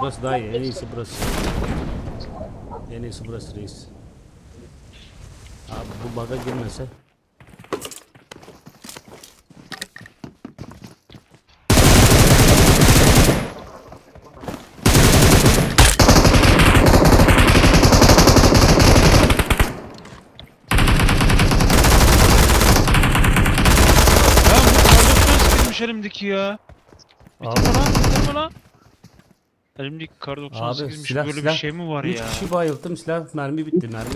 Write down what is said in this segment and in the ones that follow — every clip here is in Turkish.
Burası daha iyi. En iyisi burası. En iyisi burası reis. Abi bu baga girmese. Ya bu kar 98'miş elimdeki ya. Bitirme lan bitirme lan. Elimdeki kar abi 98'miş silah böyle silah. bir şey mi var Üç ya? kişi bayılttım silah mermi bitti mermi.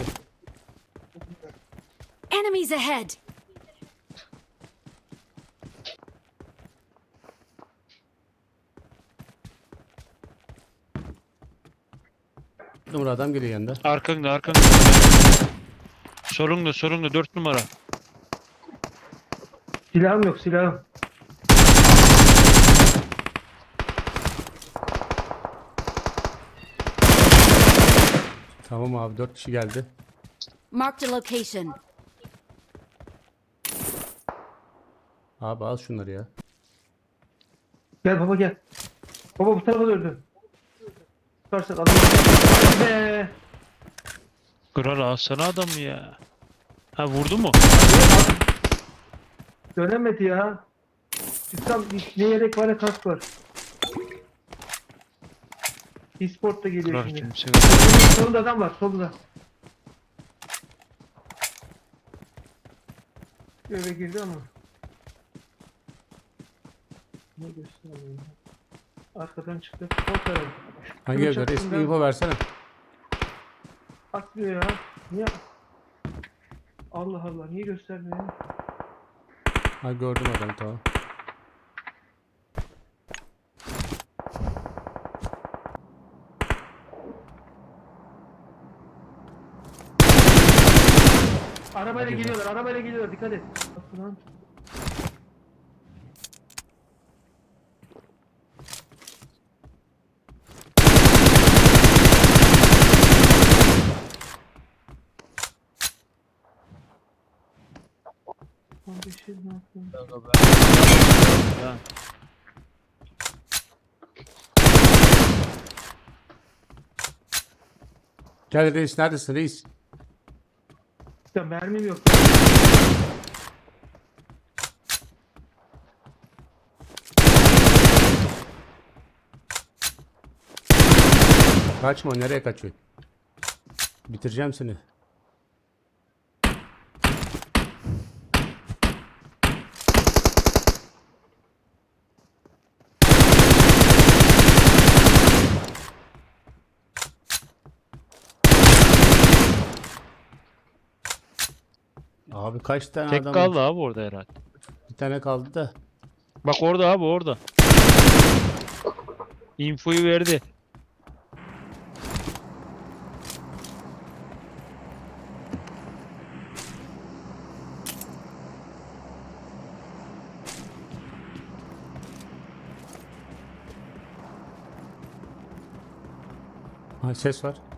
Enemies ahead. Numara adam geliyor yanında. Arkanda arkanda. Solunda solunda 4 numara. Silahım yok silahım. Tamam abi dört kişi geldi. Marked a location. Abi al şunları ya. Gel baba gel. Baba bu tarafa döndü. Tutarsan alayım. Hadi Be. Kral alsana adamı ya. Ha vurdu mu? Dönemedi ya. Çıksam ne yedek var ne kask var. E-sport da geliyor Kral şimdi. kimse yok. Solunda adam var solunda. Eve girdi ama. Ne gösteriyor? Arkadan çıktı. Sol tarafı. Hangi Şunun bir çatısından info versene. Atlıyor ya. Niye? Allah Allah niye göstermiyor ya? Ha gördüm adamı tamam. Arabayla geliyorlar, arabayla geliyorlar. Dikkat et. Bak lan. Kardeşim ne yapıyorsun? Ya. Gel reis neredesin reis? Ya mermim yok. Kaçma nereye kaçıyorsun? Bitireceğim seni. Abi kaç tane Tek adam kaldı abi orada herhalde. Bir tane kaldı da. Bak orada abi orada. Infoyu verdi. Ha ses var.